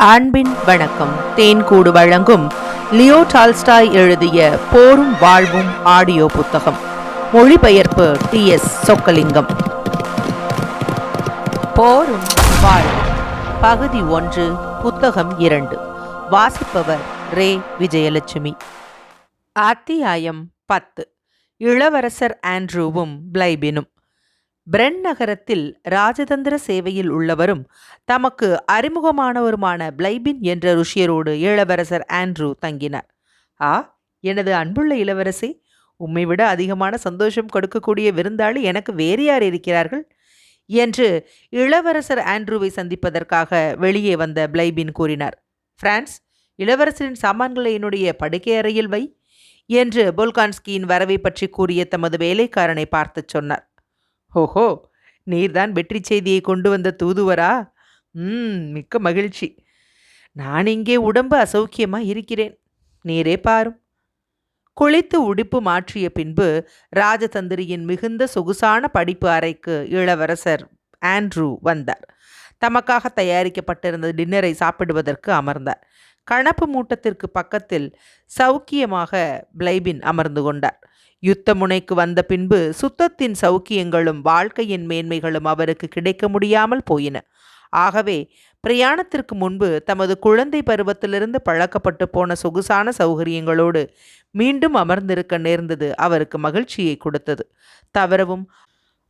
அன்பின் வணக்கம். தேன்கூடு வழங்கும் லியோ டால்ஸ்டாய் எழுதிய போரும் வாழ்வும் ஆடியோ புத்தகம். மொழிபெயர்ப்பு டி எஸ் சொக்கலிங்கம். போரும் வாழ்வும். பகுதி ஒன்று புத்தகம் இரண்டு. வாசிப்பவர் ரே. விஜயலட்சுமி. அத்தியாயம் பத்து. இளவரசர் ஆண்ட்ரூவும் பிளைபினும். பிரென் நகரத்தில் ராஜதந்திர சேவையில் உள்ளவரும் தமக்கு அறிமுகமானவருமான பிளைபின் என்ற ருஷியரோடு இளவரசர் ஆண்ட்ரூ தங்கினார். ஆ எனது அன்புள்ள இளவரசி உம்மை விட அதிகமான சந்தோஷம் கொடுக்கக்கூடிய விருந்தாளி எனக்கு வேறு யார் இருக்கிறார்கள்? என்று இளவரசர் ஆண்ட்ரூவை சந்திப்பதற்காக வெளியே வந்த பிளைபின் கூறினார். பிரான்ஸ் இளவரசரின் சாமான்களை என்னுடைய படுக்கை அறையில் வை என்று போல்கான்ஸ்கியின் வரவை பற்றி கூறிய தமது வேலைக்காரனை பார்த்துச் சொன்னார். ஓஹோ நீர்தான் வெற்றி செய்தியை கொண்டு வந்த தூதுவரா? ம் மிக்க மகிழ்ச்சி. நான் இங்கே உடம்பு அசௌக்கியமாக இருக்கிறேன். நீரே பாரும். குளித்து உடுப்பு மாற்றிய பின்பு ராஜதந்திரியின் மிகுந்த சொகுசான படிப்பு அறைக்கு இளவரசர் ஆண்ட்ரூ வந்தார். தமக்காக தயாரிக்கப்பட்டிருந்த டின்னரை சாப்பிடுவதற்கு அமர்ந்தார். கணப்பு மூட்டத்திற்கு பக்கத்தில் சௌக்கியமாக பிளைபின் அமர்ந்து கொண்டார். யுத்த முனைக்கு வந்த பின்பு சுத்தத்தின் சௌக்கியங்களும் வாழ்க்கையின் மேன்மைகளும் அவருக்கு கிடைக்க முடியாமல் போயின. ஆகவே பிரயாணத்திற்கு முன்பு தமது குழந்தை பருவத்திலிருந்து பழக்கப்பட்டு போன சொகுசான சௌகரியங்களோடு மீண்டும் அமர்ந்திருக்க நேர்ந்தது அவருக்கு மகிழ்ச்சியை கொடுத்தது. தவறவும்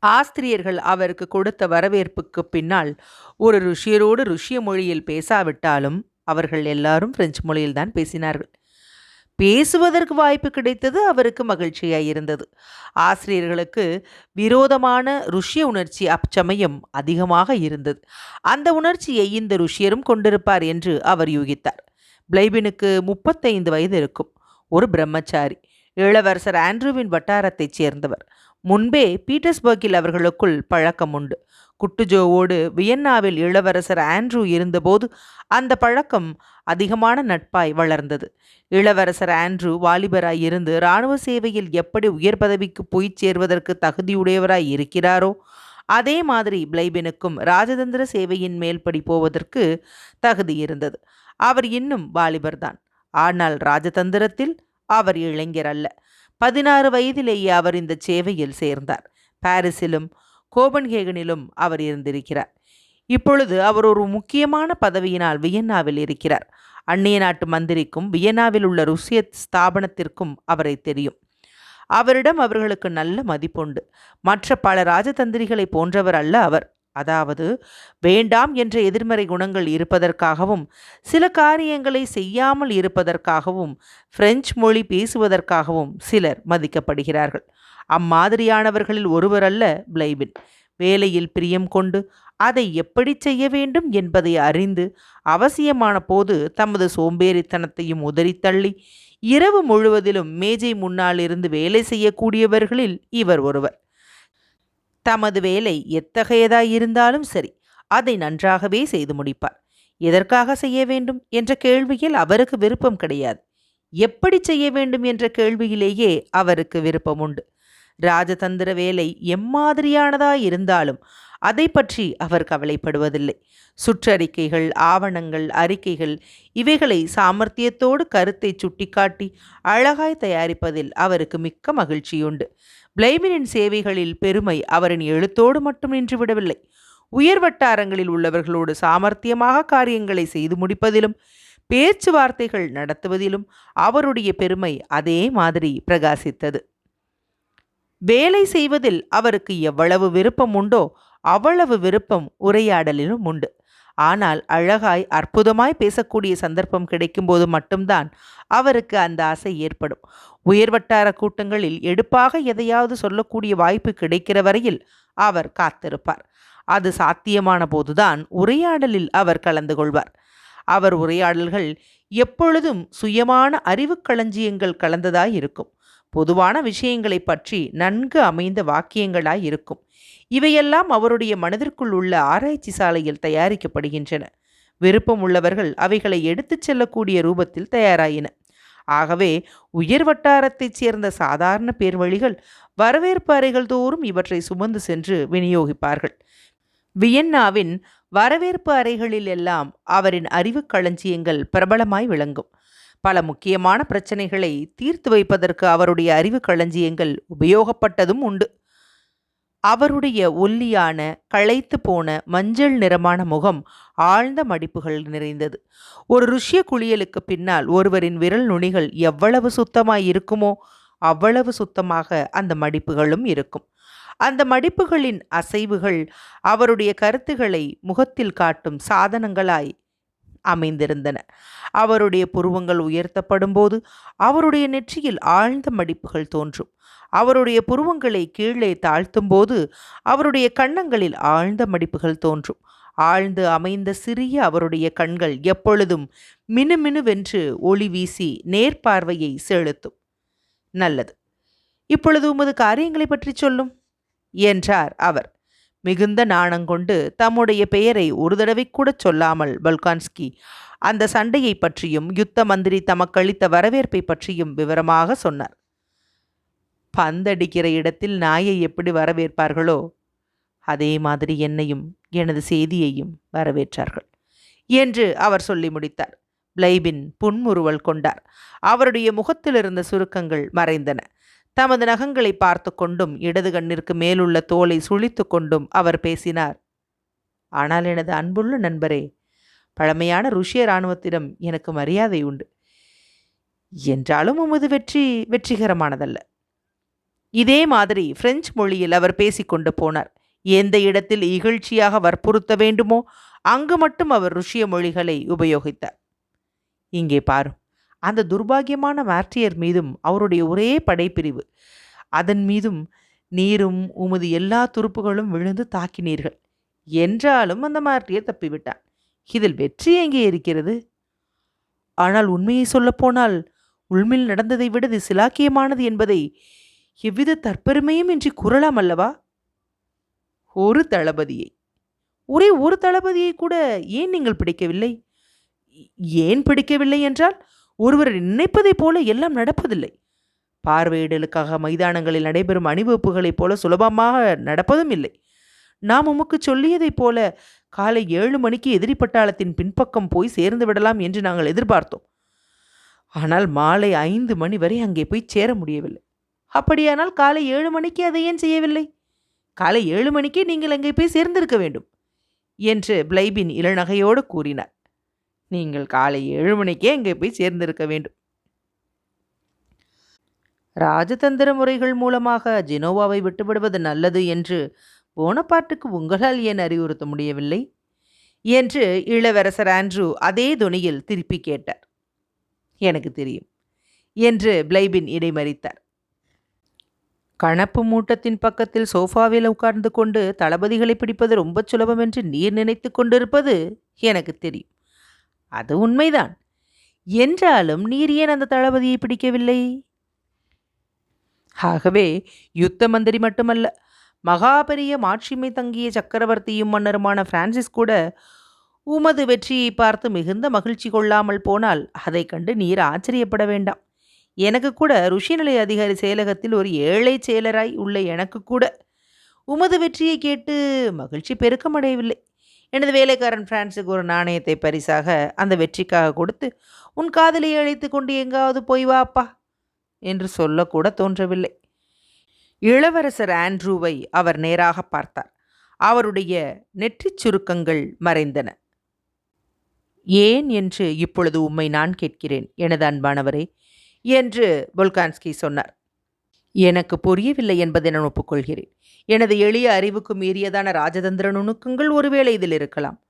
ஆஸ்திரியர்கள் அவருக்கு கொடுத்த வரவேற்புக்கு பின்னால் ஒரு ருஷியரோடு ருஷிய மொழியில் பேசாவிட்டாலும் அவர்கள் எல்லாரும் பிரெஞ்சு மொழியில்தான் பேசினார்கள். பேசுவதற்கு வாய்ப்பு கிடைத்தது அவருக்கு மகிழ்ச்சியாக இருந்தது. ஆசிரியர்களுக்கு விரோதமான ருஷ்ய உணர்ச்சி அச்சமயம் அதிகமாக இருந்தது. அந்த உணர்ச்சியை இந்த ருஷ்யரும் கொண்டிருப்பார் என்று அவர் யூகித்தார். பிளைபினுக்கு முப்பத்தைந்து வயது இருக்கும். ஒரு பிரம்மச்சாரி. இளவரசர் ஆண்ட்ரூவின் வட்டாரத்தைச் சேர்ந்தவர். முன்பே பீட்டர்ஸ்பர்க்கில் அவர்களுக்குள் பழக்கம் உண்டு. குட்டுஜோவோடு வியன்னாவில் இளவரசர் ஆண்ட்ரூ இருந்தபோது அந்த பழக்கம் அதிகமான நட்பாய் வளர்ந்தது. இளவரசர் ஆண்ட்ரூ வாலிபராய் இருந்து இராணுவ சேவையில் எப்படி உயர் பதவிக்கு போய் சேர்வதற்கு தகுதியுடையவராய் இருக்கிறாரோ அதே மாதிரி பிளைபினுக்கும் ராஜதந்திர சேவையின் மேல்படி போவதற்கு தகுதி இருந்தது. அவர் இன்னும் வாலிபர்தான். ஆனால் ராஜதந்திரத்தில் அவர் இளைஞர் அல்ல. பதினாறு வயதிலேயே அவர் இந்த சேவையில் சேர்ந்தார். பாரிஸிலும் கோபன்ஹேகனிலும் அவர் இருந்திருக்கிறார். இப்பொழுது அவர் ஒரு முக்கியமான பதவியினால் வியன்னாவில் இருக்கிறார். அந்நிய நாட்டு மந்திரிக்கும் வியன்னாவில் உள்ள ருசிய ஸ்தாபனத்திற்கும் அவரை தெரியும். அவரிடம் அவர்களுக்கு நல்ல மதிப்புண்டு. மற்ற பல ராஜதந்திரிகளை போன்றவர் அல்ல அவர். அதாவது வேண்டாம் என்ற எதிர்மறை குணங்கள் இருப்பதற்காகவும் சில காரியங்களை செய்யாமல் இருப்பதற்காகவும் பிரெஞ்சு மொழி பேசுவதற்காகவும் சிலர் மதிக்கப்படுகிறார்கள். அம்மாதிரியானவர்களில் ஒருவர் அல்ல பிளைவின் வேலையில் பிரியம் கொண்டு அதை எப்படி செய்ய வேண்டும் என்பதை அறிந்து அவசியமான போது தமது சோம்பேறித்தனத்தையும் உதறித்தள்ளி இரவு முழுவதிலும் மேஜை முன்னால் இருந்து வேலை செய்யக்கூடியவர்களில் இவர் ஒருவர். தமது வேலை எத்தகையதாயிருந்தாலும் சரி அதை நன்றாகவே செய்து முடிப்பார். எதற்காக செய்ய வேண்டும் என்ற கேள்வியில் அவருக்கு விருப்பம் கிடையாது. எப்படி செய்ய வேண்டும் என்ற கேள்வியிலேயே அவருக்கு விருப்பம் உண்டு. ராஜதந்திர வேலை எம்மாதிரியானதா இருந்தாலும் அதை பற்றி அவர் கவலைப்படுவதில்லை. சுற்றறிக்கைகள் ஆவணங்கள் அறிக்கைகள் இவைகளை சாமர்த்தியத்தோடு கருத்தை சுட்டிக்காட்டி அழகாய் தயாரிப்பதில் அவருக்கு மிக்க மகிழ்ச்சியுண்டு. பிளைமினின் சேவைகளில் பெருமை அவரின் எழுத்தோடு மட்டும் நின்றுவிடவில்லை. உயர் வட்டாரங்களில் உள்ளவர்களோடு சாமர்த்தியமாக காரியங்களை செய்து முடிப்பதிலும் பேச்சுவார்த்தைகள் நடத்துவதிலும் அவருடைய பெருமை அதே மாதிரி பிரகாசித்தது. வேலை செய்வதில் அவருக்கு எவ்வளவு விருப்பம் உண்டோ அவ்வளவு விருப்பம் உரையாடலிலும் உண்டு. ஆனால் அழகாய் அற்புதமாய் பேசக்கூடிய சந்தர்ப்பம் கிடைக்கும்போது மட்டும்தான் அவருக்கு அந்த ஆசை ஏற்படும். உயர்வட்டார கூட்டங்களில் எடுப்பாக எதையாவது சொல்லக்கூடிய வாய்ப்பு கிடைக்கிற வரையில் அவர் காத்திருப்பார். அது சாத்தியமான போதுதான் உரையாடலில் அவர் கலந்து கொள்வார். அவர் உரையாடல்கள் எப்பொழுதும் சுயமான அறிவுக் களஞ்சியங்கள் கலந்ததாய் இருக்கும். பொதுவான விஷயங்களை பற்றி நன்கு அமைந்த வாக்கியங்களாய் இருக்கும். இவையெல்லாம் அவருடைய மனதிற்குள் உள்ள ஆராய்ச்சி சாலையில் தயாரிக்கப்படுகின்றன. விருப்பம் உள்ளவர்கள் அவைகளை எடுத்துச் செல்லக்கூடிய ரூபத்தில் தயாராயின. ஆகவே உயர் வட்டாரத்தைச் சேர்ந்த சாதாரண பேர்வழிகள் வரவேற்பு அறைகள் தோறும் இவற்றை சுமந்து சென்று விநியோகிப்பார்கள். வியன்னாவின் வரவேற்பு அறைகளில் எல்லாம் அவரின் அறிவுக் களஞ்சியங்கள் பிரபலமாய் விளங்கும். பல முக்கியமான பிரச்சனைகளை தீர்த்து வைப்பதற்கு அவருடைய அறிவுக் களஞ்சியங்கள் உபயோகப்பட்டதும் உண்டு. அவருடைய ஒல்லியான களைத்து போன மஞ்சள் நிறமான முகம் ஆழ்ந்த மடிப்புகள் நிறைந்தது. ஒரு ருஷ்ய குளியலுக்கு பின்னால் ஒருவரின் விரல் நுனிகள் எவ்வளவு சுத்தமாய் இருக்குமோ அவ்வளவு சுத்தமாக அந்த மடிப்புகளும் இருக்கும். அந்த மடிப்புகளின் அசைவுகள் அவருடைய கருத்துக்களை முகத்தில் காட்டும் சாதனங்களாய் அமைந்திருந்தன. அவருடைய புருவங்கள் உயர்த்தப்படும்போது அவருடைய நெற்றியில் ஆழ்ந்த மடிப்புகள் தோன்றும். அவருடைய புருவங்களை கீழே தாழ்த்தும் போது அவருடைய கன்னங்களில் ஆழ்ந்த மடிப்புகள் தோன்றும். ஆழ்ந்து அமைந்த சிறிய அவருடைய கண்கள் எப்பொழுதும் மினுமினுவென்று ஒளி வீசி நேர்பார்வையை செலுத்தும். நல்லது. இப்பொழுது உமது காரியங்களை பற்றி சொல்லும் என்றார் அவர். மிகுந்த நாணங்கொண்டு தம்முடைய பெயரை ஒரு தடவை கூட சொல்லாமல் பல்கான்ஸ்கி அந்த சண்டையை பற்றியும் யுத்த மந்திரி தமக்களித்த வரவேற்பை பற்றியும் விவரமாக சொன்னார். பந்தடிக்கிற இடத்தில் நாயை எப்படி வரவேற்பார்களோ அதே மாதிரி என்னையும் எனது செய்தியையும் வரவேற்றார்கள் என்று அவர் சொல்லி முடித்தார். பிளைபின் புன்முறுவல் கொண்டார். அவருடைய முகத்திலிருந்த சுருக்கங்கள் மறைந்தன. தமது நகங்களை பார்த்து கொண்டும் இடது கண்ணிற்கு மேலுள்ள தோலை சுழித்து கொண்டும் அவர் பேசினார். ஆனால் எனது அன்புள்ள நண்பரே பழமையான ருஷ்ய இராணுவத்திடம் எனக்கு மரியாதை உண்டு. என்றாலும் உமது வெற்றி வெற்றிகரமானதல்ல. இதே மாதிரி பிரெஞ்சு மொழியில் அவர் பேசிக்கொண்டு போனார். எந்த இடத்தில் இகழ்ச்சியாக வற்புறுத்த வேண்டுமோ அங்கு மட்டும் அவர் ருஷ்ய மொழிகளை உபயோகித்தார். இங்கே பாரும். அந்த துர்பாகியமான மார்டியர் மீதும் அவருடைய ஒரே படைப்பிரிவு. அதன் மீதும் நீரும் உமது எல்லா துருப்புகளும் விழுந்து தாக்கினீர்கள். என்றாலும் அந்த மார்டியர் தப்பிவிட்டான். இதில் வெற்றி எங்கே இருக்கிறது? ஆனால் உண்மையை சொல்லப்போனால் உள்மில் நடந்ததை விட இது சிலாக்கியமானது என்பதை எவ்வித தற்பெருமையும் இன்றி கூறலாம் அல்லவா? ஒரு தளபதியை. ஒரே ஒரு தளபதியை கூட ஏன் நீங்கள் பிடிக்கவில்லை? ஏன் பிடிக்கவில்லை என்றால் ஒருவர் நினைப்பதைப் போல எல்லாம் நடப்பதில்லை. பார்வையிடலுக்காக மைதானங்களில் நடைபெறும் அணிவகுப்புகளைப் போல சுலபமாக நடப்பதும் இல்லை. நாம் உமக்கு சொல்லியதைப் போல காலை ஏழு மணிக்கு எதிரி பட்டாளத்தின் பின்பக்கம் போய் சேர்ந்து விடலாம் என்று நாங்கள் எதிர்பார்த்தோம். ஆனால் மாலை ஐந்து மணி வரை அங்கே போய் சேர முடியவில்லை. அப்படியானால் காலை ஏழு மணிக்கு அதை ஏன் செய்யவில்லை? காலை ஏழு மணிக்கே நீங்கள் அங்கே போய் சேர்ந்திருக்க வேண்டும் என்று பிளைபின் இளநகையோடு கூறினார். நீங்கள் காலை ஏழு மணிக்கே இங்கே போய் சேர்ந்திருக்க வேண்டும். ராஜதந்திர முறைகள் மூலமாக ஜெனோவாவை விட்டுவிடுவது நல்லது என்று போனபாட்டுக்கு உங்களால் ஏன் அறிவுறுத்த முடியவில்லை? என்று இளவரசர் ஆண்ட்ரூ அதே துணியில் திருப்பி கேட்டார். எனக்கு தெரியும் என்று பிளைபின் இடைமறித்தார். கணப்பு மூட்டத்தின் பக்கத்தில் சோஃபாவில் உட்கார்ந்து கொண்டு தளபதிகளை பிடிப்பது ரொம்ப சுலபம் என்று நீர் நினைத்து கொண்டிருப்பது எனக்கு தெரியும். அது உண்மைதான். என்றாலும் நீர் ஏன் அந்த தளபதியை பிடிக்கவில்லை? ஆகவே யுத்த மந்திரி மட்டுமல்ல மகாபெரிய மாட்சிமை தங்கிய சக்கரவர்த்தியும் மன்னருமான பிரான்சிஸ் கூட உமது வெற்றியை பார்த்து மிகுந்த மகிழ்ச்சி கொள்ளாமல் போனால் அதை கண்டு நீர் ஆச்சரியப்பட வேண்டாம். எனக்கு கூட ருஷிநிலை அதிகாரி செயலகத்தில் ஒரு ஏழை செயலராய் உள்ள எனக்கு கூட உமது வெற்றியை கேட்டு மகிழ்ச்சி பெருக்கமடையவில்லை. எனது வேலைக்காரன் பிரான்ஸுக்கு ஒரு நாணயத்தை பரிசாக அந்த வெற்றிக்காக கொடுத்து உன் காதலியை அழைத்து கொண்டு எங்காவது போய் வாப்பா என்று சொல்லக்கூட தோன்றவில்லை. இளவரசர் ஆண்ட்ரூவை அவர் நேராக பார்த்தார். அவருடைய நெற்றிச் சுருக்கங்கள் மறைந்தன. ஏன் என்று இப்பொழுது உம்மை நான் கேட்கிறேன் எனது அன்பானவரே என்று பொல்கான்ஸ்கி சொன்னார். எனக்கு புரியவில்லை என்பதை நான் ஒப்புக்கொள்கிறேன். எனது எளிய அறிவுக்கு மீறியதான ராஜதந்திர நுணுக்கங்கள் ஒருவேளை இதில் இருக்கலாம்.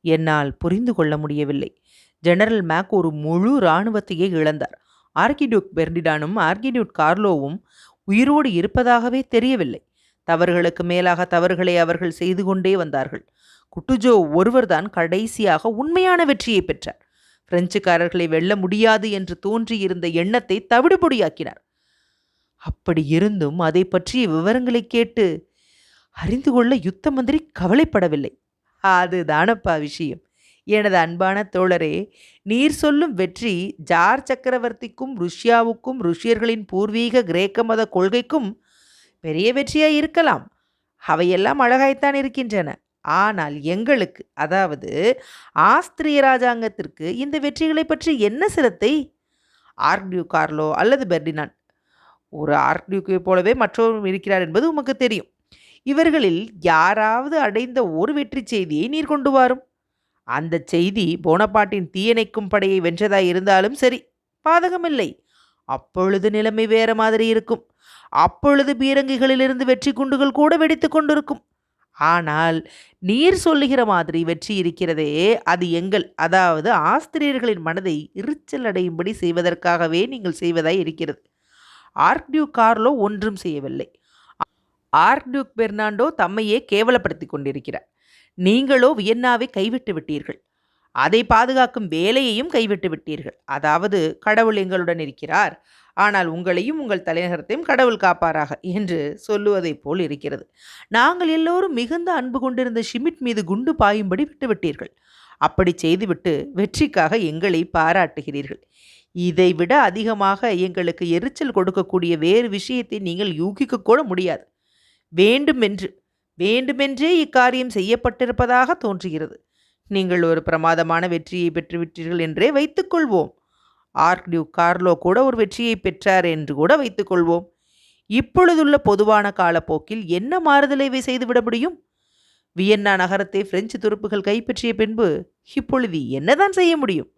என்னால் புரிந்து கொள்ள முடியவில்லை. ஜெனரல் மேக் ஒரு முழு இராணுவத்தையே இழந்தார். ஆர்கிடியூக் பெர்னிடானும் ஆர்கிடியூட் கார்லோவும் உயிரோடு இருப்பதாகவே தெரியவில்லை. தவறுகளுக்கு மேலாக தவறுகளை அவர்கள் செய்து கொண்டே வந்தார்கள். குட்டுஜோ ஒருவர்தான் கடைசியாக உண்மையான வெற்றியை பெற்றார். பிரெஞ்சுக்காரர்களை வெல்ல முடியாது என்று தோன்றியிருந்த எண்ணத்தை தவிடுபொடியாக்கினார். அப்படி இருந்தும் அதை பற்றிய விவரங்களை கேட்டு அறிந்து கொள்ள யுத்த மந்திரி கவலைப்படவில்லை. அதுதானப்பா விஷயம். எனது அன்பான தோழரே நீர் சொல்லும் வெற்றி ஜார் சக்கரவர்த்திக்கும் ருஷ்யாவுக்கும் ருஷ்யர்களின் பூர்வீக கிரேக்க மத கொள்கைக்கும் பெரிய வெற்றியாக இருக்கலாம். அவையெல்லாம் அழகாய்த்தான் இருக்கின்றன. ஆனால் எங்களுக்கு அதாவது ஆஸ்திரிய ராஜாங்கத்திற்கு இந்த வெற்றிகளை பற்றி என்ன சிரத்தை? ஆர்டியூ கார்லோ அல்லது பெர்டினான் ஒரு ஆர்டியூக்கை போலவே மற்றவரும் இருக்கிறார் என்பது உமக்கு தெரியும். இவர்களில் யாராவது அடைந்த ஒரு வெற்றி செய்தியை நீர் கொண்டு வாரும். அந்த செய்தி போனபாட்டின் தீயணைக்கும் படையை வென்றதாய் இருந்தாலும் சரி பாதகமில்லை. அப்பொழுது நிலைமை வேற மாதிரி இருக்கும். அப்பொழுது பீரங்கிகளிலிருந்து வெற்றி குண்டுகள் கூட வெடித்து கொண்டிருக்கும். ஆனால் நீர் சொல்லுகிற மாதிரி வெற்றி இருக்கிறதே அது எங்கள் அதாவது ஆஸ்திரியர்களின் மனதை எரிச்சல் அடையும்படி செய்வதற்காகவே நீங்கள் செய்வதாய் இருக்கிறது. ஆர்க்டியூக் கார்லோ ஒன்றும் செய்யவில்லை. ஆர்க்டியூக் பெர்னாண்டோ தம்மையே கேவலப்படுத்தி கொண்டிருக்கிறார். நீங்களோ வியன்னாவை கைவிட்டு விட்டீர்கள். அதை பாதுகாக்கும் வேலையையும் கைவிட்டு விட்டீர்கள். அதாவது கடவுள் எங்களுடன் இருக்கிறார். ஆனால் உங்களையும் உங்கள் தலைநகரத்தையும் கடவுள் காப்பாராக என்று சொல்லுவதைப் போல் இருக்கிறது. நாங்கள் எல்லோரும் மிகுந்த அன்பு கொண்டிருந்த ஷிமிட் மீது குண்டு பாயும்படி விட்டுவிட்டீர்கள். அப்படி செய்துவிட்டு வெற்றிக்காக எங்களை பாராட்டுகிறீர்கள். இதைவிட அதிகமாக எங்களுக்கு எரிச்சல் கொடுக்கக்கூடிய வேறு விஷயத்தை நீங்கள் யூகிக்க கூட முடியாது. வேண்டுமென்று வேண்டுமென்றே இக்காரியம் செய்யப்பட்டிருப்பதாக தோன்றுகிறது. நீங்கள் ஒரு பிரமாதமான வெற்றியை பெற்றுவிட்டீர்கள் என்றே வைத்துக்கொள்வோம். ஆர்க்டியூ கார்லோ கூட ஒரு வெற்றியை பெற்றார் என்று கூட வைத்துக்கொள்வோம். இப்பொழுதுள்ள பொதுவான காலப்போக்கில் என்ன மாறுதலை இவை செய்துவிட முடியும்? வியன்னா நகரத்தை பிரெஞ்சு துருப்புகள் கைப்பற்றிய பின்பு இப்பொழுது என்னதான் செய்ய முடியும்?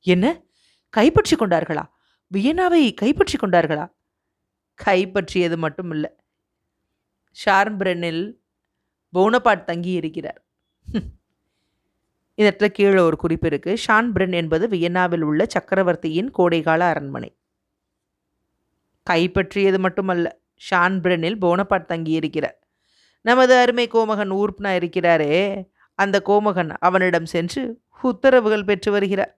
என்ன? கைப்பற்றி கொண்டார்களா வியன்னாவை கைப்பற்றி கொண்டார்களா கைப்பற்றியது மட்டுமில்ல. ஷார்ம்பிரனில் போனபாட் தங்கி இருக்கிறார் இதற்கு கீழே ஒரு குறிப்பு இருக்கு. ஷான்பிரன் என்பது வியன்னாவில் உள்ள சக்கரவர்த்தியின் கோடைகால அரண்மனை. கைப்பற்றியது மட்டுமல்ல. ஷான்பிரனில் போனபாட் தங்கி இருக்கிறார் நமது அருமை கோமகன் ஊர்ப்னா இருக்கிறாரே. அந்த கோமகன் அவனிடம் சென்று உத்தரவுகள் பெற்று வருகிறார்.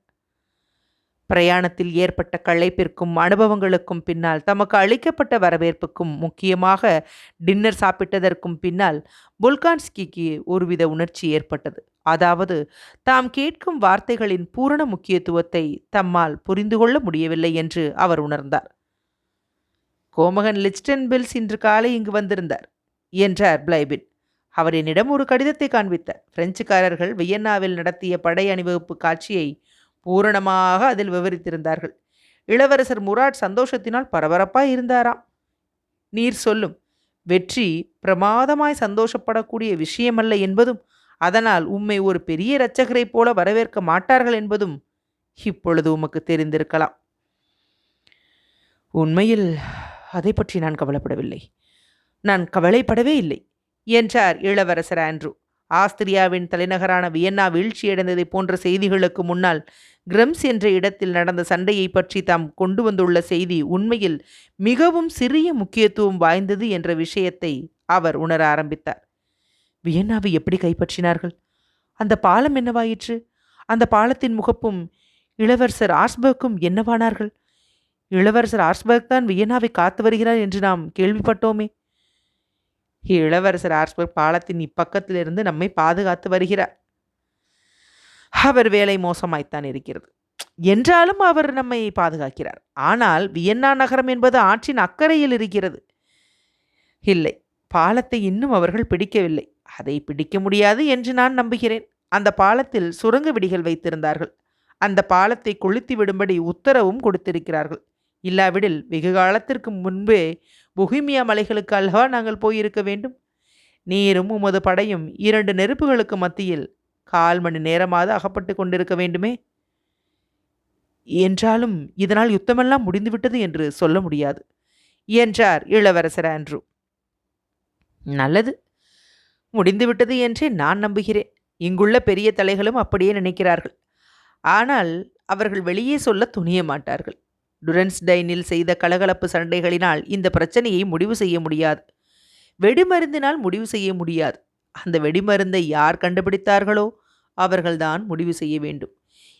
பிரயாணத்தில் ஏற்பட்ட களைப்பிற்கும் அனுபவங்களுக்கும் பின்னால் தமக்கு அளிக்கப்பட்ட வரவேற்புக்கும் முக்கியமாக டின்னர் சாப்பிட்டதற்கும் பின்னால் புல்கான்ஸ்கிக்கு ஒருவித உணர்ச்சி ஏற்பட்டது. அதாவது தாம் கேட்கும் வார்த்தைகளின் பூரண முக்கியத்துவத்தை தம்மால் புரிந்து கொள்ள முடியவில்லை என்று அவர் உணர்ந்தார். கோமகன் லிஸ்டன் பில்ஸ் இன்று காலை இங்கு வந்திருந்தார் என்றார் பிளைபின். அவர் என்னிடம் ஒரு கடிதத்தை காண்பித்தார். பிரெஞ்சுக்காரர்கள் வியன்னாவில் நடத்திய படை அணிவகுப்பு காட்சியை பூரணமாக அதில் விவரித்திருந்தார்கள். இளவரசர் முராட் சந்தோஷத்தினால் பரபரப்பாய் இருந்தாராம். நீர் சொல்லும் வெற்றி பிரமாதமாய் சந்தோஷப்படக்கூடிய விஷயமல்ல என்பதும் அதனால் உம்மை ஒரு பெரிய இரட்சகரைப் போல வரவேற்க மாட்டார்கள் என்பதும் இப்பொழுது உமக்கு தெரிந்திருக்கலாம். உண்மையில் அதை பற்றி நான் கவலைப்படவில்லை. நான் கவலைப்படவே இல்லை என்றார் இளவரசர் ஆண்ட்ரூ. ஆஸ்திரியாவின் தலைநகரான வியன்னா வீழ்ச்சியடைந்ததை போன்ற செய்திகளுக்கு முன்னால் கிரம்ஸ் என்ற இடத்தில் நடந்த சண்டையை பற்றி தாம் கொண்டு வந்துள்ள செய்தி உண்மையில் மிகவும் சிறிய முக்கியத்துவம் வாய்ந்தது என்ற விஷயத்தை அவர் உணர ஆரம்பித்தார். வியன்னாவை எப்படி கைப்பற்றினார்கள்? அந்த பாலம் என்னவாயிற்று? அந்த பாலத்தின் முகப்பும் இளவரசர் ஆஸ்பர்க்கும் என்னவானார்கள்? இளவரசர் ஆஸ்பர்க் தான் வியன்னாவை காத்து வருகிறார் என்று நாம் கேள்விப்பட்டோமே. இளவரசர் ஆர்ஸ்பர்க் பாலத்தின் இப்பக்கத்திலிருந்து நம்மை பாதுகாத்து வருகிறார். அவர் வேலை மோசமாய்த்தான் இருக்கிறது. என்றாலும் அவர் நம்மை பாதுகாக்கிறார். ஆனால் வியன்னா நகரம் என்பது ஆற்றின் அக்கறையில் இருக்கிறது. இல்லை பாலத்தை இன்னும் அவர்கள் பிடிக்கவில்லை. அதை பிடிக்க முடியாது என்று நான் நம்புகிறேன். அந்த பாலத்தில் சுரங்க விடிகள் வைத்திருந்தார்கள். அந்த பாலத்தை கொளுத்தி விடும்படி உத்தரவும் கொடுத்திருக்கிறார்கள். இல்லாவிடில் வெகு காலத்திற்கு முன்பே புகிமியா மலைகளுக்கு அல்லவா நாங்கள் போயிருக்க வேண்டும்? நீரும் உமது படையும் இரண்டு நெருப்புகளுக்கு மத்தியில் கால் மணி நேரமாவது அகப்பட்டு கொண்டிருக்க வேண்டுமே? என்றாலும் இதனால் யுத்தமெல்லாம் முடிந்துவிட்டது என்று சொல்ல முடியாது என்றார் இளவரசர் ஆண்ட்ரூ. நல்லது முடிந்துவிட்டது என்றே நான் நம்புகிறேன். இங்குள்ள பெரிய தலைகளும் அப்படியே நினைக்கிறார்கள். ஆனால் அவர்கள் வெளியே சொல்ல துணிய மாட்டார்கள். டுரன்ஸ்டைனில் செய்த கலகலப்பு சண்டைகளினால் இந்த பிரச்சனையை முடிவு செய்ய முடியாது. வெடிமருந்தினால் முடிவு செய்ய முடியாது. அந்த வெடிமருந்தை யார் கண்டுபிடித்தார்களோ அவர்கள்தான் முடிவு செய்ய வேண்டும்.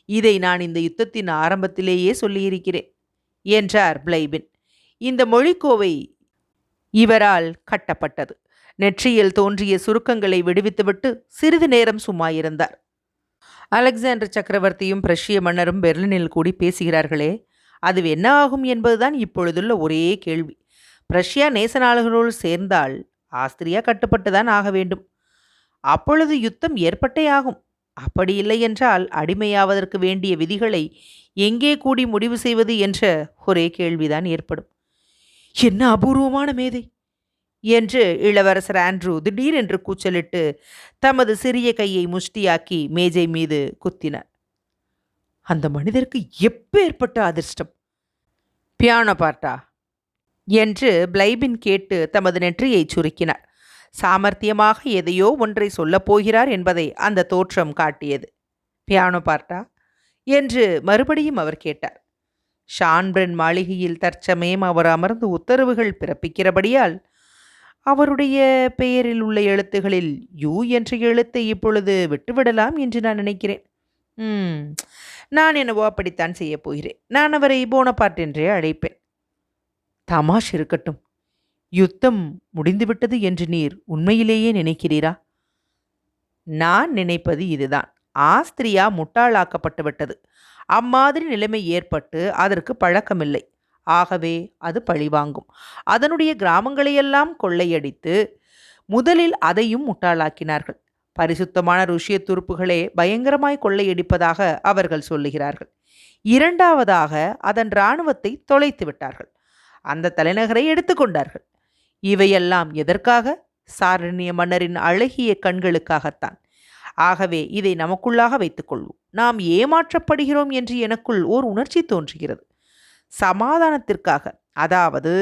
இதை நான் இந்த யுத்தத்தின் ஆரம்பத்திலேயே சொல்லியிருக்கிறேன் என்றார் பிளைபின். இந்த மொழிக்கோவை இவரால் கட்டப்பட்டது. நெற்றியில் தோன்றிய சுருக்கங்களை விடுவித்துவிட்டு சிறிது நேரம் சும்மா இருந்தார். அலெக்சாண்டர் சக்கரவர்த்தியும் பிரஷ்ய மன்னரும் பெர்லினில் கூடி பேசுகிறார்களே அது என்ன ஆகும் என்பதுதான் இப்பொழுதுள்ள ஒரே கேள்வி. பிரஷ்யா நேச நாடுகளோடு சேர்ந்தால் ஆஸ்திரியா கட்டுப்பட்டுதான் ஆக வேண்டும். அப்பொழுது யுத்தம் ஏற்பட்டே ஆகும். அப்படி இல்லை என்றால் அடிமையாவதற்கு வேண்டிய விதிகளை எங்கே கூடி முடிவு செய்வது என்ற ஒரே கேள்விதான் ஏற்படும். என்ன அபூர்வமான மேதை! என்று இளவரசர் ஆண்ட்ரூ திடீரென்று கூச்சலிட்டு தமது சிறிய கையை முஷ்டியாக்கி மேஜை மீது குத்தினார். அந்த மனிதருக்கு எப்பேற்பட்ட அதிர்ஷ்டம்? பியானோ பார்ட்டா? என்று பிளைபின் கேட்டு தமது நெற்றியை சுருக்கினார். சாமர்த்தியமாக எதையோ ஒன்றை சொல்லப் போகிறார் என்பதை அந்த தோற்றம் காட்டியது. பியானோ பார்ட்டா? என்று மறுபடியும் அவர் கேட்டார். ஷான்பிரன் மாளிகையில் தற்சமயம் அவர் அமர்ந்து உத்தரவுகள் பிறப்பிக்கிறபடியால் அவருடைய பெயரில் உள்ள எழுத்துகளில் யூ என்ற எழுத்தை இப்பொழுது விட்டுவிடலாம் என்று நான் நினைக்கிறேன். நான் என்னவோ அப்படித்தான் செய்யப் போகிறேன். நான் அவரை போனபார்ட் என்றே அழைப்பேன். தமாஷ் இருக்கட்டும். யுத்தம் முடிந்துவிட்டது என்று நீர் உண்மையிலேயே நினைக்கிறீரா? நான் நினைப்பது இதுதான். ஆஸ்திரியா முட்டாளாக்கப்பட்டு விட்டது அம்மாதிரி நிலைமை ஏற்பட்டு அதற்கு பழக்கமில்லை. ஆகவே அது பழிவாங்கும். அதனுடைய கிராமங்களையெல்லாம் கொள்ளையடித்து முதலில் அதையும் முட்டாளாக்கினார்கள். பரிசுத்தமான ருஷிய துருப்புகளே பயங்கரமாய் கொள்ளையடிப்பதாக அவர்கள் சொல்லுகிறார்கள். இரண்டாவதாக அதன் இராணுவத்தை தொலைத்து விட்டார்கள். அந்த தலைநகரை எடுத்துக்கொண்டார்கள் இவையெல்லாம் எதற்காக? சாரணிய மன்னரின் அழகிய கண்களுக்காகத்தான். ஆகவே இதை நமக்குள்ளாக வைத்துக்கொள்வோம் நாம் ஏமாற்றப்படுகிறோம் என்று எனக்குள் ஓர் உணர்ச்சி தோன்றுகிறது. சமாதானத்திற்காக அதாவது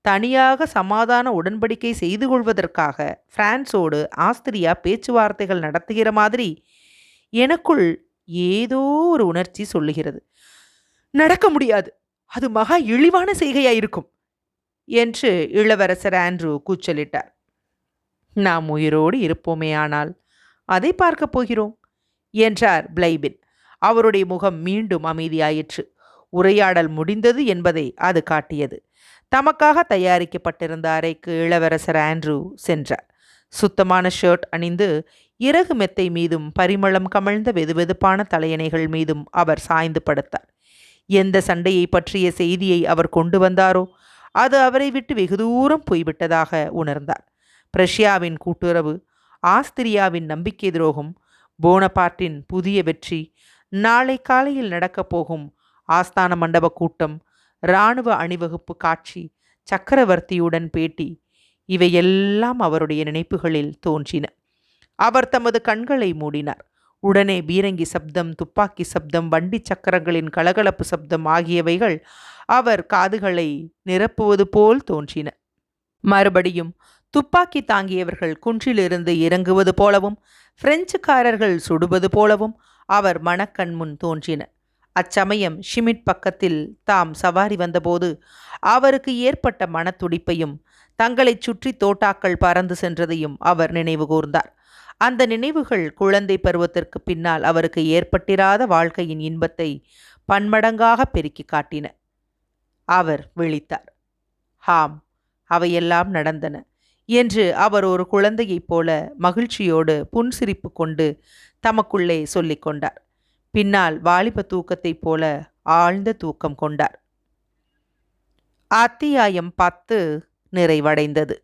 தனியாக சமாதான உடன்படிக்கை செய்து கொள்வதற்காக பிரான்சோடு ஆஸ்திரியா பேச்சுவார்த்தைகள் நடத்துகிற மாதிரி எனக்குள் ஏதோ ஒரு உணர்ச்சி சொல்லுகிறது. நடக்க முடியாது. அது மகா இழிவான செய்கையாயிருக்கும் என்று இளவரசர் ஆண்ட்ரூ கூச்சலிட்டார். நாம் உயிரோடு இருப்போமே ஆனால் அதை பார்க்கப் போகிறோம் என்றார் பிளைபின். அவருடைய முகம் மீண்டும் அமைதியாயிற்று. உரையாடல் முடிந்தது என்பதை அது காட்டியது. தமக்காக தயாரிக்கப்பட்டிருந்த அறைக்கு இளவரசர் ஆண்ட்ரூ சென்றார். சுத்தமான ஷர்ட் அணிந்து இறகு மெத்தை மீதும் பரிமளம் கமழ்ந்த வெதுவெதுப்பான தலையணைகள் மீதும் அவர் சாய்ந்து படுத்தார். எந்த சண்டையை பற்றிய செய்தியை அவர் கொண்டு வந்தாரோ அது அவரை விட்டு வெகு தூரம் போய்விட்டதாக உணர்ந்தார். பிரஷ்யாவின் கூட்டுறவு ஆஸ்திரியாவின் நம்பிக்கை துரோகம் போனபார்ட்டின் புதிய வெற்றி நாளை காலையில் நடக்கப் போகும் ஆஸ்தான மண்டப கூட்டம் இராணுவ அணிவகுப்பு காட்சி சக்கரவர்த்தியுடன் பேட்டி இவையெல்லாம் அவருடைய நினைப்புகளில் தோன்றின. அவர் தமது கண்களை மூடினார். உடனே பீரங்கி சப்தம் துப்பாக்கி சப்தம் வண்டி சக்கரங்களின் கலகலப்பு சப்தம் ஆகியவைகள் அவர் காதுகளை நிரப்புவது போல் தோன்றின. மறுபடியும் துப்பாக்கி தாங்கியவர்கள் குன்றிலிருந்து இறங்குவது போலவும் பிரெஞ்சுக்காரர்கள் சுடுவது போலவும் அவர் மனக்கண் முன் தோன்றின. அச்சமயம் ஷிமிட் பக்கத்தில் தாம் சவாரி வந்தபோது அவருக்கு ஏற்பட்ட மனத்துடிப்பையும் தங்களைச் சுற்றி தோட்டாக்கள் பறந்து சென்றதையும் அவர் நினைவு கூர்ந்தார். அந்த நினைவுகள் குழந்தை பருவத்திற்கு பின்னால் அவருக்கு ஏற்பட்டிராத வாழ்க்கையின் இன்பத்தை பன்மடங்காக பெருக்கி காட்டின. அவர் விழித்தார். ஹாம் அவையெல்லாம் நடந்தன என்று அவர் ஒரு குழந்தையைப் போல மகிழ்ச்சியோடு புன்சிரிப்பு கொண்டு தமக்குள்ளே சொல்லிக்கொண்டார் பின்னால் வாலிப தூக்கத்தைப் போல ஆழ்ந்த தூக்கம் கொண்டார். அத்தியாயம் பத்து நிறைவடைந்தது.